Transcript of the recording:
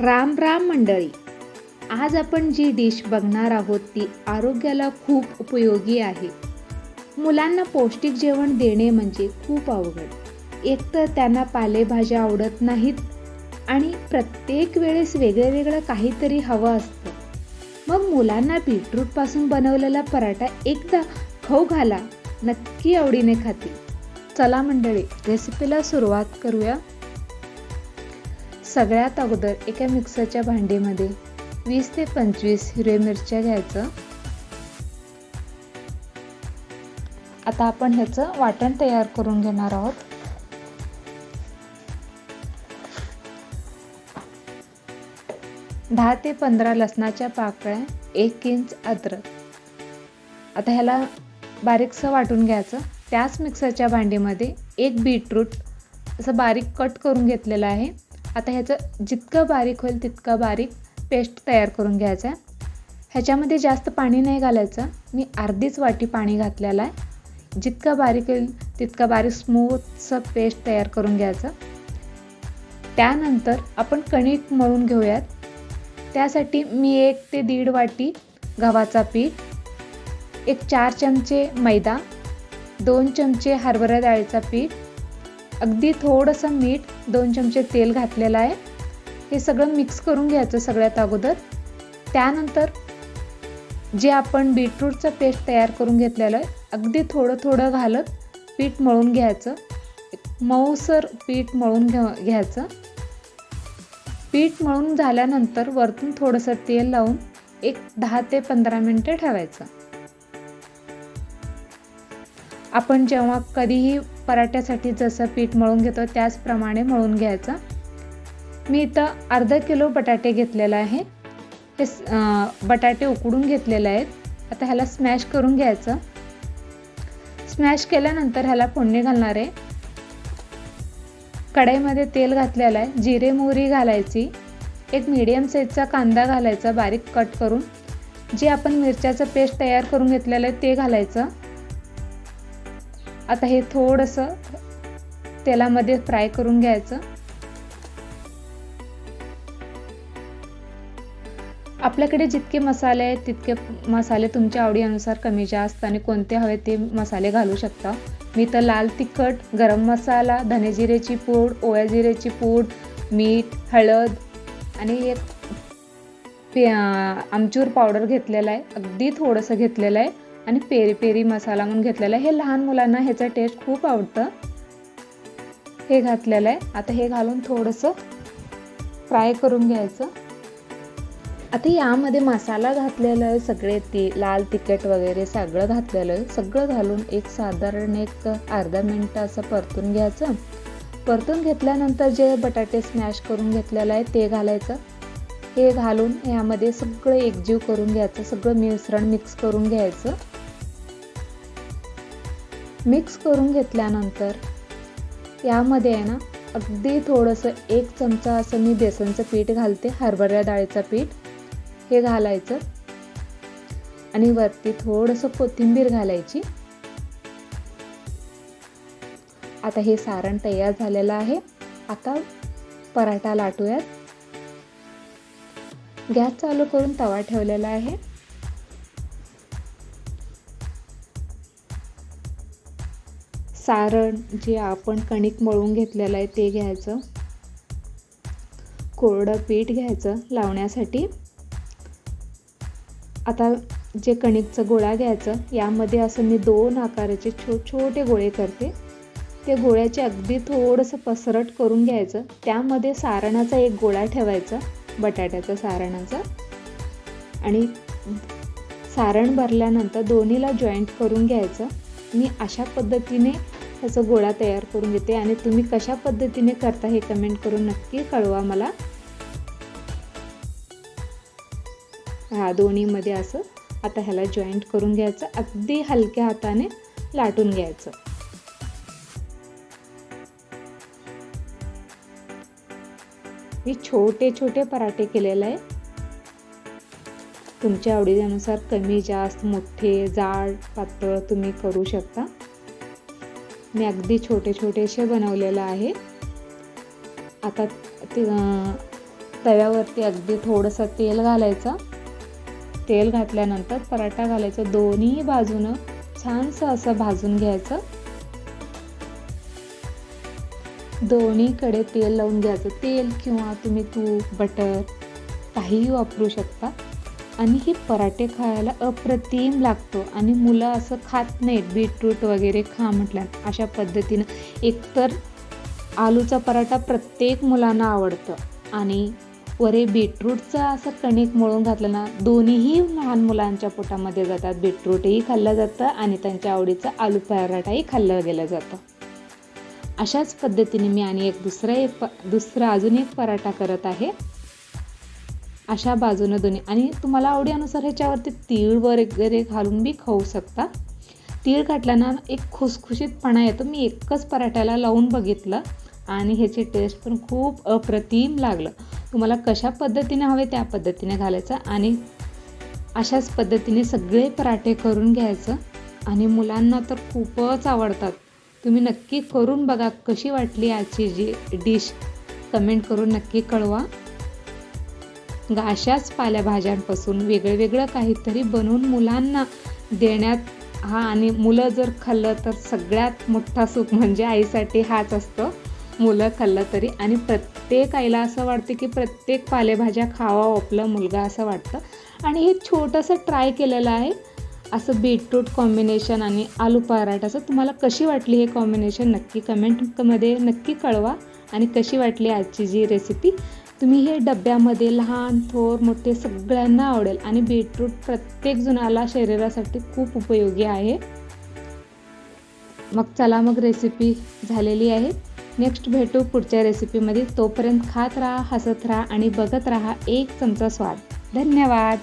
राम राम मंडळी. आज आपण जी डिश बघणार आहोत ती आरोग्याला खूप उपयोगी आहे. मुलांना पौष्टिक जेवण देणे म्हणजे खूप अवघड. एक तर त्यांना पालेभाज्या आवडत नाहीत आणि प्रत्येक वेळेस वेगळं वेगळं काहीतरी हवं असतं. मग मुलांना बीटरूटपासून बनवलेला पराठा एकदा खाऊ घाला नक्की आवडीने खातील. चला मंडळी रेसिपीला सुरुवात करूया. सगळ्यात अगोदर एका मिक्सरच्या भांडीमध्ये वीस ते पंचवीस हिरव्या मिरच्या घ्यायचं. आता आपण ह्याचं वाटण तयार करून घेणार आहोत. दहा ते पंधरा लसणाच्या पाकळ्या एक इंच अद्रक. आता ह्याला बारीकसं वाटून घ्यायचं. त्याच मिक्सरच्या भांडीमध्ये एक बीटरूट असं बारीक कट करून घेतलेलं आहे. आता ह्याचं जितकं बारीक होईल तितकं बारीक पेस्ट तयार करून घ्यायचं आहे. ह्याच्यामध्ये जास्त पाणी नाही घालायचं. मी अर्धीच वाटी पाणी घातलेलं आहे. जितकं बारीक होईल तितकं बारीक स्मूथचं पेस्ट तयार करून घ्यायचं. त्यानंतर आपण कणिक मळून घेऊयात. त्यासाठी मी एक ते दीड वाटी गव्हाचा पीठ एक चार चमचे मैदा दोन चमचे हरभरा डाळीचा पीठ अगदी थोडंसं मीठ दोन चमचे तेल घातलेलं आहे. हे सगळं मिक्स करून घ्यायचं सगळ्यात अगोदर. त्यानंतर जे आपण बीटरूटचं पेस्ट तयार करून घेतलेलं आहे अगदी थोडं थोडं घालत पीठ मळून घ्यायचं. मऊसर पीठ मळून घ्या घ्यायचं. पीठ मळून झाल्यानंतर वरतून थोडंसं तेल लावून एक दहा ते पंधरा मिनटं ठेवायचं. आपण जेव्हा कधीही पराठ्यासाठी जसं पीठ मळून घेतो त्याचप्रमाणे मळून घ्यायचं. मी इथं अर्धा किलो बटाटे घेतलेला आहे. हे बटाटे उकडून घेतलेले आहेत. आता ह्याला स्मॅश करून घ्यायचं. स्मॅश केल्यानंतर ह्याला फोडणी घालणार आहे. कढईमध्ये तेल घातलेलं आहे. जिरे मोहरी घालायची. एक मीडियम साईजचा कांदा घालायचा बारीक कट करून. जे आपण मिरच्याचं पेस्ट तयार करून घेतलेलं आहे ते घालायचं. आता हे थोडंसं तेलामध्ये फ्राय करून घ्यायचं. आपल्याकडे जितके मसाले आहेत तितके मसाले तुमच्या आवडीनुसार कमी जास्त आणि कोणते हवे ते मसाले घालू शकता. मी तर लाल तिखट गरम मसाला धनेजिरेची पूड ओव्या जिरेची पूड मीठ हळद आणि एक आमचूर पावडर घेतलेला आहे. अगदी थोडंसं घेतलेलं आहे. आणि पेरी पेरी मसाला म्हणून घेतलेला आहे. हे लहान मुलांना ह्याचं टेस्ट खूप आवडतं. हे घातलेलं आहे. आता हे घालून थोडंसं फ्राय करून घ्यायचं. आता यामध्ये मसाला घातलेला आहे सगळे ती लाल तिखट वगैरे सगळं घातलेलं आहे. सगळं घालून एक साधारण एक अर्धा मिनटं असं परतून घ्यायचं. परतून घेतल्यानंतर जे बटाटे स्मॅश करून घेतलेलं आहे ते घालायचं. हे घालून यामध्ये सगळं एकजीव करून घ्यायचं. सगळं मिश्रण मिक्स करून घ्यायचं. मिक्स करून घेतल्यानंतर यामध्ये आहे ना अगदी थोडंसं एक चमचा असं मी बेसनचं पीठ घालते हरभऱ्या डाळीचं पीठ. हे घालायचं. आणि वरती थोडंसं कोथिंबीर घालायची. आता हे सारण तयार झालेलं आहे. आता पराठा लाटूयात. गॅस चालू करून तवा ठेवलेला आहे. सारण जे आपण कणिक मळून घेतलेलं आहे ते घ्यायचं. कोरडं पीठ घ्यायचं लावण्यासाठी. आता जे कणिकचं गोळा घ्यायचं यामध्ये असं मी दोन आकाराचे छो छोटे गोळे करते. ते गोळ्याचे अगदी थोडंसं पसरट करून घ्यायचं. त्यामध्ये सारणाचा एक गोळा ठेवायचा बटाट्याचं सारणाचं. आणि सारण भरल्यानंतर दोन्हीला जॉईंट करून घ्यायचं. मी अशा पद्धतीने असं गोळा तयार करून घेते आणि तुम्ही कशा पद्धतीने करता हे कमेंट करून नक्की कळवा मला. हा दोन्हीमध्ये असं आता ह्याला जॉईंट करून घ्यायचं अगदी हलक्या हाताने लाटून घ्यायचं. मी छोटे छोटे पराठे केलेले आहे. तुमच्या आवडीनुसार कमी जास्त मोठे जाड पातळ तुम्ही करू शकता. मी अगदी छोटे छोटेसे बनवलेलं आहे. आता ते तव्यावरती अगदी थोडंसं तेल घालायचं. तेल घातल्यानंतर पराठा घालायचं. दोन्ही बाजूनं छानसं असं भाजून घ्यायचं. दोन्हीकडे तेल लावून घ्यायचं. तेल किंवा तुम्ही तूप बटर काहीही वापरू शकता. आणि हे पराठे खायला अप्रतिम लागतो. आणि मुलं असं खात नाहीत. बीटरूट वगैरे खा म्हटल्या अशा पद्धतीनं एकतर आलूचा पराठा प्रत्येक मुलांना आवडतं. आणि वरे बीटरूटचं असं कणिक मळून घातलं ना दोन्हीही लहान मुलांच्या पोटामध्ये जातात. बीटरूटही खाल्लं जातं आणि त्यांच्या आवडीचं आलू पराठाही खाल्लं गेलं जातं. अशाच पद्धतीने मी आणि एक दुसरा एक प दुसरा अजून एक पराठा करत आहे. अशा बाजूनं दोन्ही. आणि तुम्हाला आवडीनुसार ह्याच्यावरती तीळ वगैरे घालून बी खाऊ शकता. तीळ घातल्यानं एक खुसखुशीतपणा येतो. मी एकच पराठ्याला लावून बघितलं आणि ह्याची टेस्ट पण खूप अप्रतिम लागलं. तुम्हाला कशा पद्धतीने हवे त्या पद्धतीने घालायचं आणि अशाच पद्धतीने सगळे पराठे करून घ्यायचं. आणि मुलांना तर खूपच आवडतात. तुम्ही नक्की करून बघा कशी वाटली आजची जी डिश कमेंट करून नक्की कळवा. अशाच पालेभाज्यांपासून वेगळं वेगळं काहीतरी बनवून मुलांना देण्यात हा आणि मुलं जर खाल्लं तर सगळ्यात मोठा सुख म्हणजे आईसाठी हाच असतो. मुलं खाल्लं तरी आणि प्रत्येक आईला असं वाटतं की प्रत्येक पालेभाज्या खावा आपलं मुलगा असं वाटतं. आणि हे छोटंसं ट्राय केलेलं आहे. असं बीटरूट कॉम्बिनेशन आणि आलू पराठाचं तुम्हाला कशी वाटली हे कॉम्बिनेशन नक्की कमेंटमध्ये नक्की कळवा. आणि कशी वाटली आजची जी रेसिपी तुम्ही हे डब्यामध्ये लहान थोर मोठे सगळ्यांना आवडेल आणि बीटरूट प्रत्येक जुनाला शरीरासाठी खूप उपयोगी आहे. मग चला मग रेसिपी झालेली आहे. नेक्स्ट भेटू पुढच्या रेसिपीमध्ये तोपर्यंत खात राहा हसत राहा आणि बघत राहा एक चमचा स्वाद. धन्यवाद!